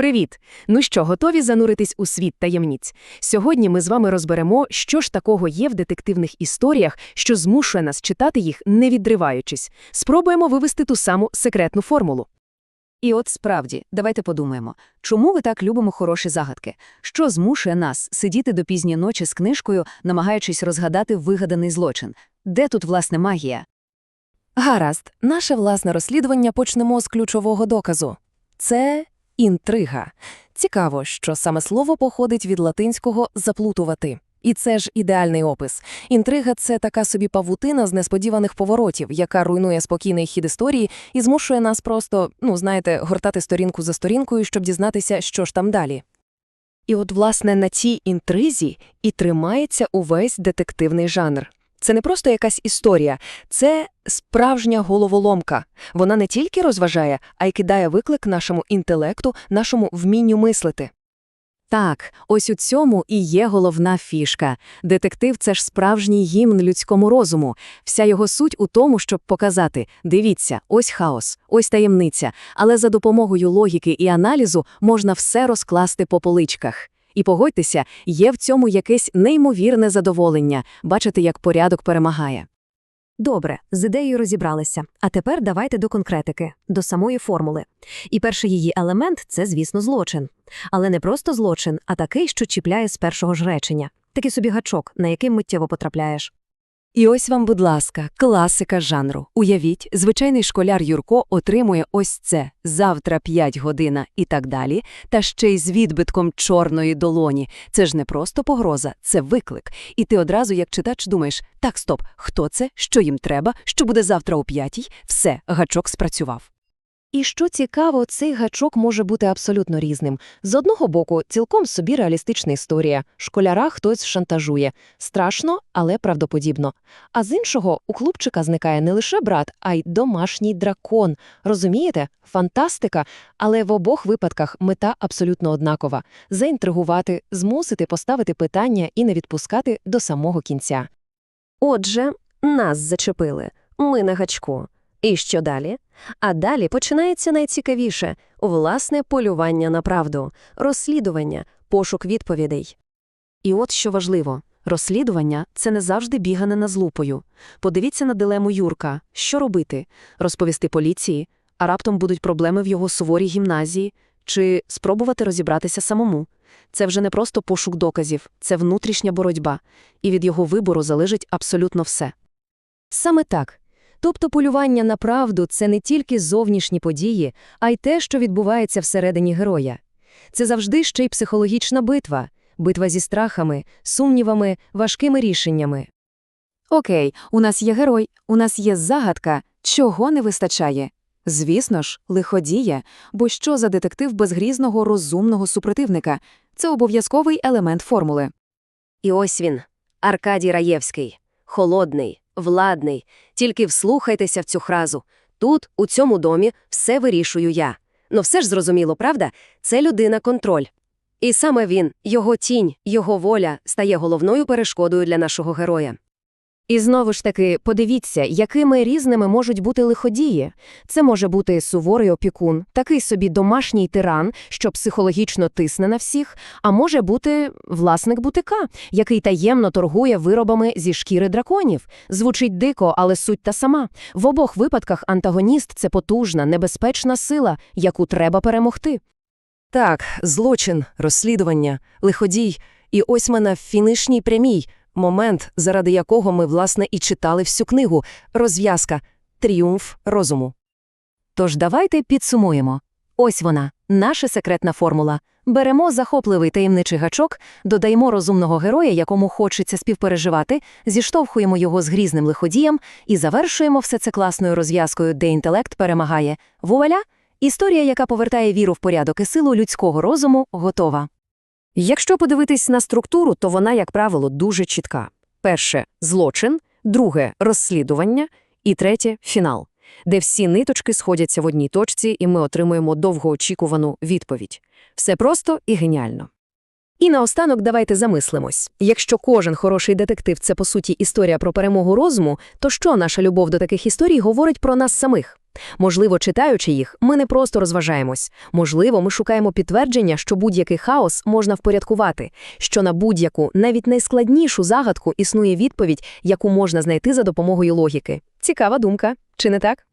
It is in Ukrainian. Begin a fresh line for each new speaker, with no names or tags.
Привіт! Ну що, готові зануритись у світ таємниць? Сьогодні ми з вами розберемо, що ж такого є в детективних історіях, що змушує нас читати їх, не відриваючись. Спробуємо вивести ту саму секретну формулу.
І от справді, давайте подумаємо, чому ви так любимо хороші загадки? Що змушує нас сидіти до пізньої ночі з книжкою, намагаючись розгадати вигаданий злочин? Де тут, власне, магія?
Гаразд, наше власне розслідування почнемо з ключового доказу. Це інтрига. Цікаво, що саме слово походить від латинського «заплутувати». І це ж ідеальний опис. Інтрига – це така собі павутина з несподіваних поворотів, яка руйнує спокійний хід історії і змушує нас просто, ну, знаєте, гортати сторінку за сторінкою, щоб дізнатися, що ж там далі. І от, власне, на цій інтризі і тримається увесь детективний жанр. Це не просто якась історія, це справжня головоломка. Вона не тільки розважає, а й кидає виклик нашому інтелекту, нашому вмінню мислити.
Так, ось у цьому і є головна фішка. Детектив це ж справжній гімн людському розуму. Вся його суть у тому, щоб показати: дивіться, ось хаос, ось таємниця, але за допомогою логіки і аналізу можна все розкласти по поличках. І погодьтеся, є в цьому якесь неймовірне задоволення бачити, як порядок перемагає.
Добре, з ідеєю розібралися. А тепер давайте до конкретики, до самої формули. І перший її елемент це, звісно, злочин. Але не просто злочин, а такий, що чіпляє з першого ж речення. Такий собі гачок, на який миттєво потрапляєш.
І ось вам, будь ласка, класика жанру. Уявіть, звичайний школяр Юрко отримує ось це завтра 5 година і так далі, та ще й з відбитком чорної долоні. Це ж не просто погроза, це виклик. І ти одразу, як читач, думаєш: так, стоп, хто це, що їм треба, що буде завтра о п'ятій? Все, гачок спрацював.
І що цікаво, цей гачок може бути абсолютно різним. З одного боку, цілком собі реалістична історія. Школяра хтось шантажує. Страшно, але правдоподібно. А з іншого, у хлопчика зникає не лише брат, а й домашній дракон. Розумієте? Фантастика. Але в обох випадках мета абсолютно однакова – заінтригувати, змусити поставити питання і не відпускати до самого кінця. Отже, нас зачепили. Ми на гачку. І що далі? А далі починається найцікавіше – власне полювання на правду, розслідування, пошук відповідей. І от що важливо – розслідування – це не завжди бігане на злупою. Подивіться на дилему Юрка. Що робити? Розповісти поліції? А раптом будуть проблеми в його суворій гімназії? Чи спробувати розібратися самому? Це вже не просто пошук доказів, це внутрішня боротьба. І від його вибору залежить абсолютно все. Саме так. Тобто полювання на правду це не тільки зовнішні події, а й те, що відбувається всередині героя. Це завжди ще й психологічна битва, битва зі страхами, сумнівами, важкими рішеннями.
Окей, у нас є герой, у нас є загадка, чого не вистачає. Звісно ж, лиходіє, бо що за детектив без грізного розумного супротивника? Це обов'язковий елемент формули.
І ось він, Аркадій Раєвський, холодний, владний. Тільки вслухайтеся в цю фразу. Тут, у цьому домі, все вирішую я. Ну все ж зрозуміло, правда? Це людина-контроль. І саме він, його тінь, його воля стає головною перешкодою для нашого героя.
І знову ж таки, подивіться, якими різними можуть бути лиходії. Це може бути суворий опікун, такий собі домашній тиран, що психологічно тисне на всіх, а може бути власник бутика, який таємно торгує виробами зі шкіри драконів. Звучить дико, але суть та сама. В обох випадках антагоніст це потужна, небезпечна сила, яку треба перемогти. Так, злочин, розслідування, лиходій. І ось ми на фінишній прямій – момент, заради якого ми, власне, і читали всю книгу розв'язка, тріумф розуму. Тож давайте підсумуємо. Ось вона, наша секретна формула. Беремо захопливий таємничий гачок, додаємо розумного героя, якому хочеться співпереживати, зіштовхуємо його з грізним лиходієм і завершуємо все це класною розв'язкою, де інтелект перемагає. Вуаля! Історія, яка повертає віру в порядок і силу людського розуму, готова. Якщо подивитись на структуру, то вона, як правило, дуже чітка. Перше злочин, друге розслідування і третє фінал, де всі ниточки сходяться в одній точці, і ми отримуємо довгоочікувану відповідь. Все просто і геніально.
І наостанок давайте замислимось. Якщо кожен хороший детектив – це, по суті, історія про перемогу розуму, то що наша любов до таких історій говорить про нас самих? Можливо, читаючи їх, ми не просто розважаємось. Можливо, ми шукаємо підтвердження, що будь-який хаос можна впорядкувати, що на будь-яку, навіть найскладнішу загадку існує відповідь, яку можна знайти за допомогою логіки. Цікава думка, чи не так?